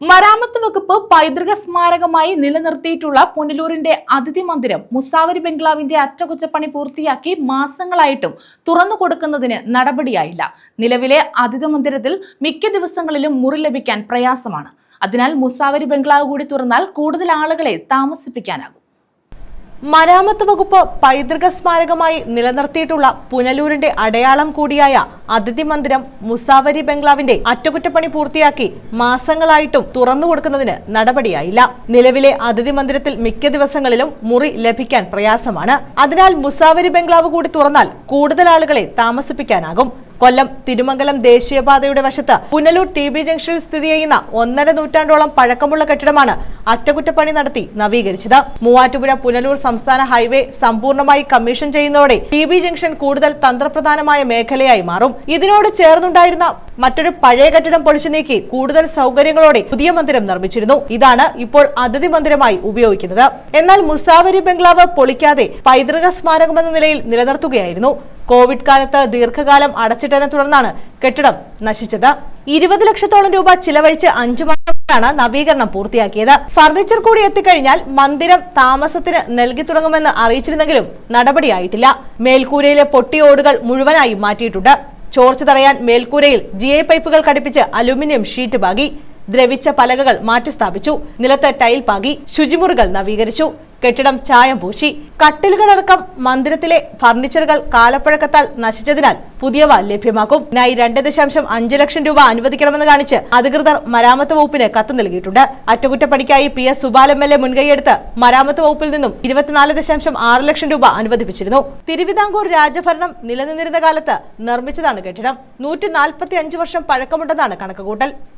മരാമത്ത് വകുപ്പ് പൈതൃക സ്മാരകമായി നിലനിർത്തിയിട്ടുള്ള പുനലൂരിന്റെ അതിഥി മന്ദിരം മുസാവരി ബംഗ്ലാവിന്റെ അറ്റകുറ്റപ്പണി പൂർത്തിയാക്കി മാസങ്ങളായിട്ടും തുറന്നു കൊടുക്കുന്നതിന് നടപടിയായില്ല. നിലവിലെ അതിഥി മന്ദിരത്തിൽ മിക്ക ദിവസങ്ങളിലും മുറി ലഭിക്കാൻ പ്രയാസമാണ്. അതിനാൽ മുസാവരി ബംഗ്ലാവ് കൂടി തുറന്നാൽ കൂടുതൽ ആളുകളെ താമസിപ്പിക്കാനാകും. മരാമത്ത് വകുപ്പ് പൈതൃക സ്മാരകമായി നിലനിർത്തിയിട്ടുള്ള പുനലൂരിന്റെ അടയാളം കൂടിയായ അതിഥി മന്ദിരം മുസാവരി ബംഗ്ലാവിന്റെ അറ്റകുറ്റപ്പണി പൂർത്തിയാക്കി മാസങ്ങളായിട്ടും തുറന്നു കൊടുക്കുന്നതിന് നടപടിയായില്ല. നിലവിലെ അതിഥി മന്ദിരത്തിൽ മിക്ക ദിവസങ്ങളിലും മുറി ലഭിക്കാൻ പ്രയാസമാണ്. അതിനാൽ മുസാവരി ബംഗ്ലാവ് കൂടി തുറന്നാൽ കൂടുതൽ ആളുകളെ താമസിപ്പിക്കാനാകും. കൊല്ലം തിരുമംഗലം ദേശീയപാതയുടെ വശത്ത് പുനലൂർ ടി ബി ജംഗ്ഷനിൽ സ്ഥിതി ചെയ്യുന്ന ഒന്നര നൂറ്റാണ്ടോളം പഴക്കമുള്ള കെട്ടിടമാണ് അറ്റകുറ്റപ്പണി നടത്തി നവീകരിച്ചത്. മൂവാറ്റുപുഴ പുനലൂർ സംസ്ഥാന ഹൈവേ സമ്പൂർണമായി കമ്മീഷൻ ചെയ്യുന്നതോടെ ടി ബി ജംഗ്ഷൻ കൂടുതൽ തന്ത്രപ്രധാനമായ മേഖലയായി മാറും. ഇതിനോട് ചേർന്നുണ്ടായിരുന്ന മറ്റൊരു പഴയ കെട്ടിടം പൊളിച്ചു നീക്കി കൂടുതൽ സൗകര്യങ്ങളോടെ പുതിയ മന്ദിരം നിർമ്മിച്ചിരുന്നു. ഇതാണ് ഇപ്പോൾ അതിഥി മന്ദിരമായി ഉപയോഗിക്കുന്നത്. എന്നാൽ മുസാവരി ബംഗ്ലാവ് പൊളിക്കാതെ പൈതൃക സ്മാരകമെന്ന നിലയിൽ നിലനിർത്തുകയായിരുന്നു. കോവിഡ് കാലത്ത് ദീർഘകാലം അടച്ചിട്ടതിനെ തുടർന്നാണ് കെട്ടിടം നശിച്ചത്. ഇരുപത് ലക്ഷത്തോളം രൂപ ചിലവഴിച്ച് അഞ്ചു മാസമാണ് നവീകരണം പൂർത്തിയാക്കിയത്. ഫർണിച്ചർ കൂടി എത്തിക്കഴിഞ്ഞാൽ മന്ദിരം താമസത്തിന് നൽകി തുടങ്ങുമെന്ന് അറിയിച്ചിരുന്നെങ്കിലും നടപടിയായിട്ടില്ല. മേൽക്കൂരയിലെ പൊട്ടിയോടുകൾ മുഴുവനായി മാറ്റിയിട്ടുണ്ട്. ചോർച്ച തടയാൻ മേൽക്കൂരയിൽ ജി പൈപ്പുകൾ ഘടിപ്പിച്ച് അലുമിനിയം ഷീറ്റ് പാകി. ദ്രവിച്ച പലകകൾ മാറ്റിസ്ഥാപിച്ചു. നിലത്ത് ടൈൽ പാകി ശുചിമുറികൾ നവീകരിച്ചു. കെട്ടിടം ചായം പൂശി. കട്ടിലുകളടക്കം മന്ദിരത്തിലെ ഫർണിച്ചറുകൾ കാലപ്പഴക്കത്താൽ നശിച്ചതിനാൽ പുതിയവ ലഭ്യമാക്കും. ഇതിനായി രണ്ട് ദശാംശം അഞ്ച് ലക്ഷം രൂപ അനുവദിക്കണമെന്ന് കാണിച്ച് അധികൃതർ മരാമത്ത് വകുപ്പിന് കത്ത് നൽകിയിട്ടുണ്ട്. അറ്റകുറ്റപ്പണിക്കായി P S Supal M L A മുൻകൈയെടുത്ത് മരാമത്ത് വകുപ്പിൽ നിന്നും ഇരുപത്തിനാല് ദശാംശം ആറ് ലക്ഷം രൂപ അനുവദിപ്പിച്ചിരുന്നു. തിരുവിതാംകൂർ രാജഭരണം നിലനിന്നിരുന്ന കാലത്ത് നിർമ്മിച്ചതാണ് കെട്ടിടം. നൂറ്റി നാൽപ്പത്തി അഞ്ച് വർഷം പഴക്കമുണ്ടെന്നാണ് കണക്കുകൂട്ടൽ.